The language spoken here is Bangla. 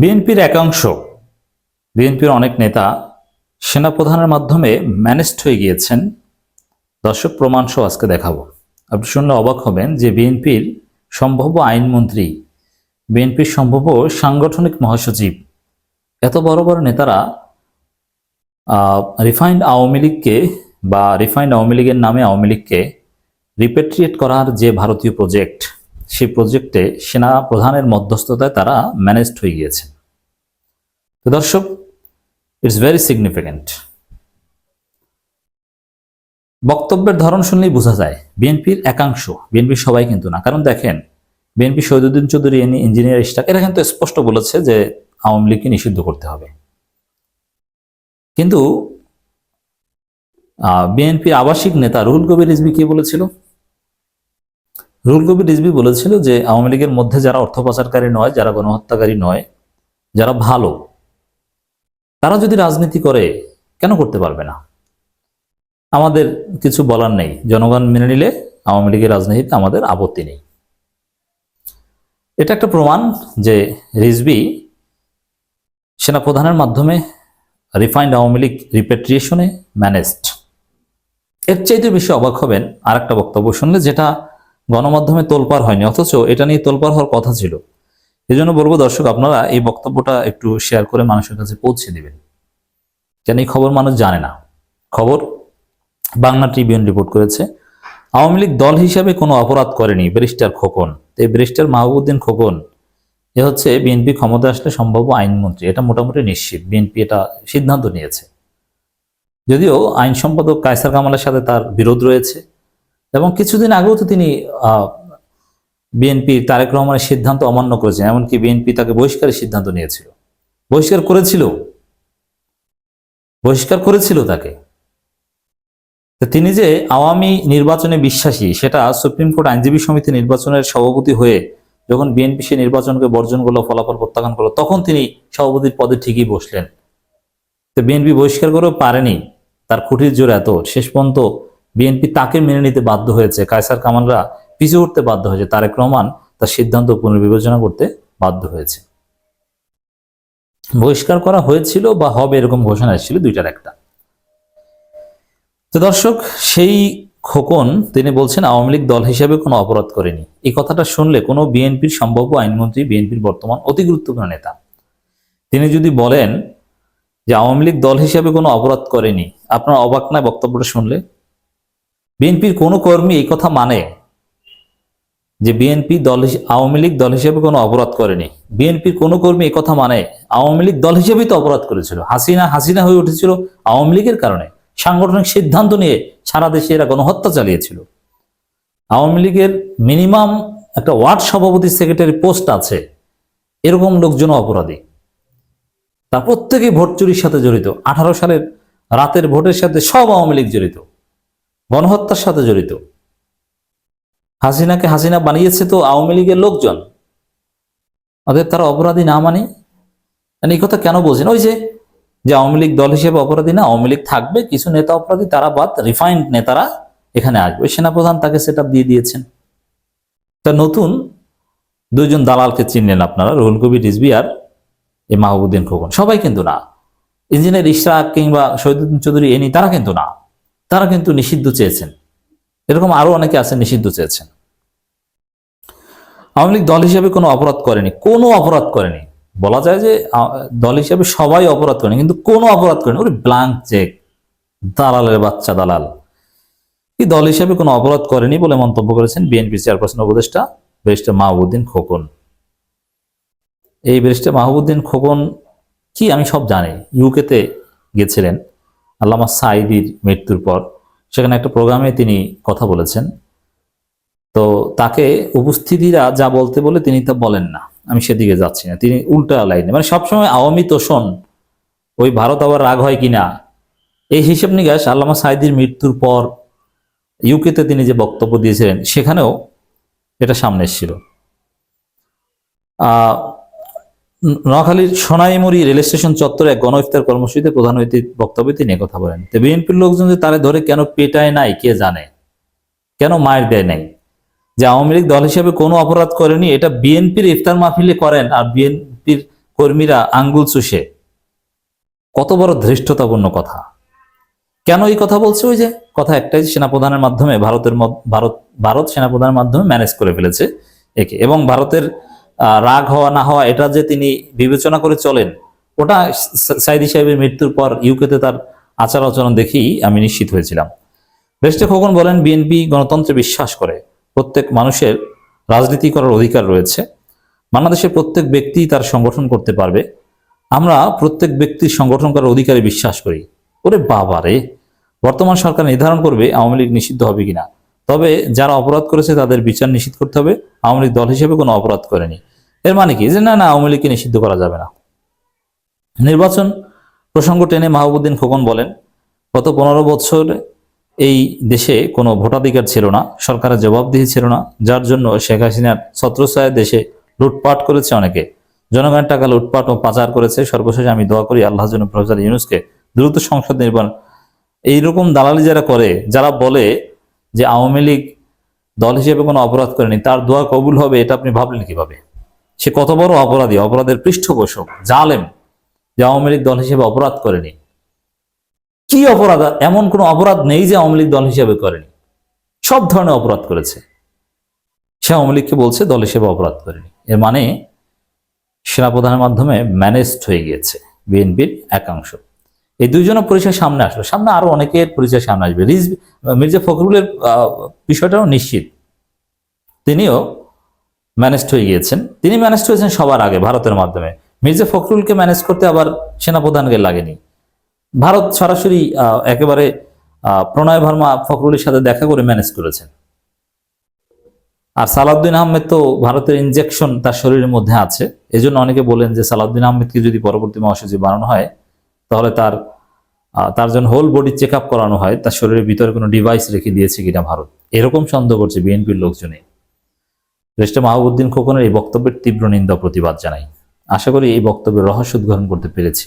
বিএনপির একাংশ, বিএনপির অনেক নেতা সেনাপ্রধানের মাধ্যমে ম্যানেজড হয়ে গিয়েছেন। দর্শক, প্রমাণ সহ আজকে দেখাবো। আপনি শুনলে অবাক হবেন যে বিএনপির সম্ভাব্য আইনমন্ত্রী, বিএনপির সম্ভাব্য সাংগঠনিক মহাসচিব, এত বড় বড় নেতারা রিফাইন্ড আওয়ামী লীগকে বা রিফাইন্ড আওয়ামী লীগের নামে আওয়ামী লীগকে রিপেট্রিয়েট করার যে ভারতীয় প্রজেক্ট সেই প্রজেক্টে সেনা প্রধানের মধ্যস্থতায় তারা ম্যানেজড হয়ে গিয়েছে। তো দর্শক ইটস ভেরি সিগনিফিক্যান্ট বক্তব্যের ধরন শুনলেই বোঝা যায়, বিএনপির একাংশ, বিএনপির সবাই কিন্তু না। কারণ দেখেন, BNP Shahiduddin Chowdhury Anee engineer staff, এরা কিন্তু স্পষ্ট বলেছে যে আওয়ামী লীগকে নিষিদ্ধ করতে হবে। কিন্তু বিএনপির আবাসিক নেতা রুহুল কবির রিজবি কি বলেছিল? রুহুল কবির রিজবি বলেছিল যে আওয়ামী লীগের মধ্যে যারা অর্থ পাচারকারী নয়, যারা গণহত্যাকারী নয়, যারা ভালো, তারা যদি রাজনীতি করে, কেন করতে পারবে না? আমাদের কিছু বলার নেই। জনগণ মেনে নিলে আওয়ামী লীগের রাজনীতিতে আমাদের আপত্তি নেই। এটা একটা প্রমাণ যে রিজবি সেনাপ্রধানের মাধ্যমে রিফাইন্ড আওয়ামী লীগ রিপেট্রিয়েশনে ম্যানেজড এর চাইতে বেশি অবাক হবেন আর একটা বক্তব্য শুনলে, যেটা গণমাধ্যমে তোলপাড় হয়নি, অথচ এটা নিয়ে তোলপাড় হওয়ার কথা ছিল। এই জন্য বলব, দর্শক, আপনারা এই বক্তব্যটা একটু শেয়ার করে মানুষের কাছে পৌঁছে দিবেন। কেন এই খবর মানুষ জানে না? খবর বাংলা ট্রিবিউন রিপোর্ট করেছে, আওয়ামী লীগ দল হিসাবে কোনো অপরাধ করেনি, ব্যারিস্টার খোকন। এই ব্যারিস্টার মাহবুদ্দিন খোকন, এ হচ্ছে বিএনপি ক্ষমতা আসলে সম্ভাব্য আইনমন্ত্রী। এটা মোটামুটি নিশ্চিত, বিএনপি এটা সিদ্ধান্ত নিয়েছে। যদিও আইন সম্পাদক কায়সার কামালের সাথে তার বিরোধ রয়েছে এবং কিছুদিন আগেও তো তিনি বিএনপি তারেক রহমানের সিদ্ধান্ত অমান্য করেছেন, এমনকি বিএনপি তাকে বহিষ্কারের সিদ্ধান্ত নিয়েছিল। বহিষ্কার করেছিল। বহিষ্কার করেছিল তাকে। তিনি যে আওয়ামী নির্বাচনে বিশ্বাসী, সেটা সুপ্রিম কোর্ট আইনজীবী সমিতি নির্বাচনের সভাপতি হয়ে যখন বিএনপি সে নির্বাচনকে বর্জন করল, ফলাফল প্রত্যাখ্যান করল, তখন তিনি সভাপতির পদে ঠিকই বসলেন। তো বিএনপি বহিষ্কার করেও পারেনি, তার খুঁটির জোর এত, শেষ পর্যন্ত বিএনপি তাকে মেনে নিতে বাধ্য হয়েছে। কায়সার কামালরা পিছু উঠতে বাধ্য হয়েছে। তারেক রহমান তার সিদ্ধান্ত পুনর্বিবেচনা করতে বাধ্য হয়েছে। বহিষ্কার করা হয়েছিল বা হবে এরকম ঘোষণা এসেছিল দুইটার একটা। তো দর্শক, সেই খোকন, তিনি বলছেন, আওয়ামী লীগ দল হিসেবে কোনো অপরাধ করেনি। এই কথাটা শুনলে কোনো বিএনপির সম্ভাব্য আইনমন্ত্রী, বিএনপির বর্তমান অতি গুরুত্বপূর্ণ নেতা। তিনি যদি বলেন যে, আওয়ামী লীগ দল হিসেবে কোনো অপরাধ করেনি, আপনার অবাক না বক্তব্যটা শুনলে? বিএনপির কোনো কর্মী এই কথা মানে যে বিএনপি দল আওয়ামী লীগ দল হিসেবে কোনো অপরাধ করেনি। বিএনপির কোনো কর্মী এই কথা মানে আওয়ামী লীগ দল হিসেবেই তো অপরাধ করেছিল। হাসিনা হাসিনা হয়ে উঠেছিল আওয়ামী লীগের কারণে। সাংগঠনিক সিদ্ধান্ত নিয়ে সারা দেশে এরা গণহত্যা চালিয়েছিল। আওয়ামী লীগের মিনিমাম একটা ওয়ার্ড সভাপতি সেক্রেটারি পোস্ট আছে। এরকম লোকজন অপরাধী। তা প্রত্যেকে ভোট চুরির সাথে জড়িত। আঠারো সালের রাতের ভোটের সাথে সব আওয়ামী লীগ জড়িত। গণহত্যার সাথে জড়িত। হাসিনাকে হাসিনা বানিয়েছে তো আওয়ামী লীগের লোকজন। অতএব তারা অপরাধী না মানে? এই কথা কেন বলছেন? ওই যে যে আওয়ামী লীগ দল হিসেবে অপরাধী না, আওয়ামী লীগ থাকবে, কিছু নেতা অপরাধী তারা বাদ রিফাইন্ড নেতারা এখানে আসবে। সেনাপ্রধান তাকে সেটা দিয়ে দিয়েছেন। তা নতুন দুইজন দালালকে চিনলেন আপনারা, রুহুল কবির, রিজবি আর এই মাহবুদ্দিন খোকন। সবাই কিন্তু না। ইঞ্জিনিয়ার ইশরাক কিংবা শহীদুদ্দিন চৌধুরী এনি তারা কিন্তু না। তারা কিন্তু নিষিদ্ধ চেয়েছেন। এরকম আরও অনেকে আছেন নিষিদ্ধ চেয়েছেন। আওয়ামী লীগ দল হিসেবে কোনো অপরাধ করেনি। কোনো অপরাধ করেনি। বলা যায় যে দল হিসেবে সবাই অপরাধ করেনি, কিন্তু কোনো অপরাধ করেনি। ওই ব্লাঙ্ক চেক দালালের বাচ্চা দালাল। এই দল হিসেবে কোনো অপরাধ করেনি বলে মন্তব্য করেছেন বিএনপি চেয়ারপারসন উপদেষ্টা ব্যারিস্টার মাহবুদ্দিন খোকন। এই ব্যারিস্টার মাহবুদ্দিন খোকন কি আমি সব জানি। ইউকেতে গেছিলেন। আল্লামা সাইদির মৃত্যুর পর সেখানে একটা প্রোগ্রামে তিনি কথা বলেছেন। তো তাকে উপস্থিতিরা যা বলতে বলে তিনি তা বলেন না। আমি সেদিকে যাচ্ছি না। তিনি উল্টা লাইনে মানে সবসময় আওয়ামী তোষণ, ওই ভারত আবার রাগ হয় কিনা, এই হিসেব নিকাশ আল্লামা সাইদির মৃত্যুর পর ইউকেতে তিনি যে বক্তব্য দিয়েছিলেন, সেখানেও এটা সামনে এসেছিল। নোয়াখালীর সোনাইমুড়ি রেল স্টেশন চত্বরে এক গণ ইফতার কর্মসূচিতে প্রধান অতিথি বক্তব্যে তিনি কথা বলেন। তো বিএনপির লোকজন যে তারে ধরে কেন পেটায় নাই, কে জানে? কেন মায়ের দেয় নাই? যে আওয়ামী লীগ দল হিসেবে কোনো অপরাধ করেনি, এটা বিএনপির ইফতার মাহফিলে করেন আর বিএনপির কর্মীরা আঙ্গুল চুষে। কত বড় ধৃষ্টতাপূর্ণ কথা। কেন এই কথা বলছে ওই যে? কথা একটাই, সেনাপ্রধানের মাধ্যমে ভারতের ভারত ভারত সেনাপ্রধানের মাধ্যমে ম্যানেজ করে ফেলেছে একে। এবং ভারতের রাগ হওয়া, না হওয়া, এটা যে তিনি বিবেচনা করে চলেন, ওটা সাইদি সাহেবের মৃত্যুর পর ইউকেতে তার আচার আচরণ দেখেই আমি নিশ্চিত হয়েছিলাম। বেস্টে খোকন বলেন, বিএনপি গণতন্ত্রে বিশ্বাস করে, প্রত্যেক মানুষের রাজনীতি করার অধিকার রয়েছে। বাংলাদেশের প্রত্যেক ব্যক্তি তার সংগঠন করতে পারবে। আমরা প্রত্যেক ব্যক্তির সংগঠন করার অধিকারে বিশ্বাস করি। ওরে বাবা রে! বর্তমান সরকার নির্ধারণ করবে আওয়ামী লীগ নিষিদ্ধ হবে কিনা? তবে যারা অপরাধ করেছে তাদের বিচার নিষিদ্ধ করতে হবে। আওয়ামী লীগ দল হিসেবে কোনো অপরাধ করেনি। এর মানে কি? যে না না, আওয়ামী লীগকে নিষিদ্ধ করা যাবে না। নির্বাচন প্রসঙ্গ টেনে মাহবুদ্দিন খোকন বলেন, গত পনেরো বছর এই দেশে কোনো ভোটাধিকার ছিল না, সরকারের জবাবদিহি ছিল না, যার জন্য শেখ হাসিনার ছত্রছায়া দেশে লুটপাট করেছে অনেকে। জনগণের টাকা লুটপাট ও পাচার করেছে। সর্বশেষ আমি দোয়া করি আল্লাহ প্রফেসর ইউনুসকে দ্রুত সংসদ নির্বাচন, এইরকম দালালি যারা করে, যারা বলে যে আওয়ামী লীগ দল হিসেবে কোনো অপরাধ করেনি, তার দোয়া কবুল হবে, এটা আপনি ভাবলেন কীভাবে? সে কত বড় অপরাধী, অপরাধের পৃষ্ঠপোষক, জালেম, যে আওয়ামী লীগ দল হিসেবে অপরাধ করেনি। কি অপরাধ, এমন কোনো অপরাধ নেই যে আওয়ামী লীগ দল হিসেবে করেনি। সব ধরনের অপরাধ করেছে। সে আওয়ামী লীগকে বলছে, দল হিসেবে অপরাধ করেনি। এর মানে সেনাপ্রধানের মাধ্যমে ম্যানেজড হয়ে গিয়েছে। বিএনপির একাংশ। এই দুইজনের পরিচয় সামনে আসলো সামনে আরও অনেকের পরিচয় সামনে আসবে। রিজ মির্জা ফখরুলের বিষয়টাও নিশ্চিত। তিনিও ম্যানেজড হয়ে গিয়েছেন। তিনি ম্যানেজড হয়েছেন সবার আগে ভারতের মাধ্যমে। মির্জা ফখরুলকে ম্যানেজ করতে আবার সেনাপ্রধানকে লাগেনি। ভারত সরাসরি একেবারে প্রণয় ভার্মা ফখরুলের সাথে দেখা করে ম্যানেজ করেছেন। আর সালাউদ্দিন আহমেদ তো ভারতের ইনজেকশন তার শরীরের মধ্যে আছে। এজন্য অনেকে বলেন যে সালাউদ্দিন আহমেদকে যদি পরবর্তী মহাসচিব বানানো হয় তাহলে তার তার জন্য হোল বডি চেক করানো হয়, তার শরীরের ভিতরে কোনো ডিভাইস রেখে দিয়েছে কিনা ভারত? এরকম সন্দেহ করছে বিএনপির লোকজনে। রেস্টে মাহবুদ্দিন খোকনের এই বক্তব্যের তীব্র নিন্দা প্রতিবাদ জানাই। আশা করি এই বক্তব্যের রহস্য উদ্ঘাটন করতে পেরেছি।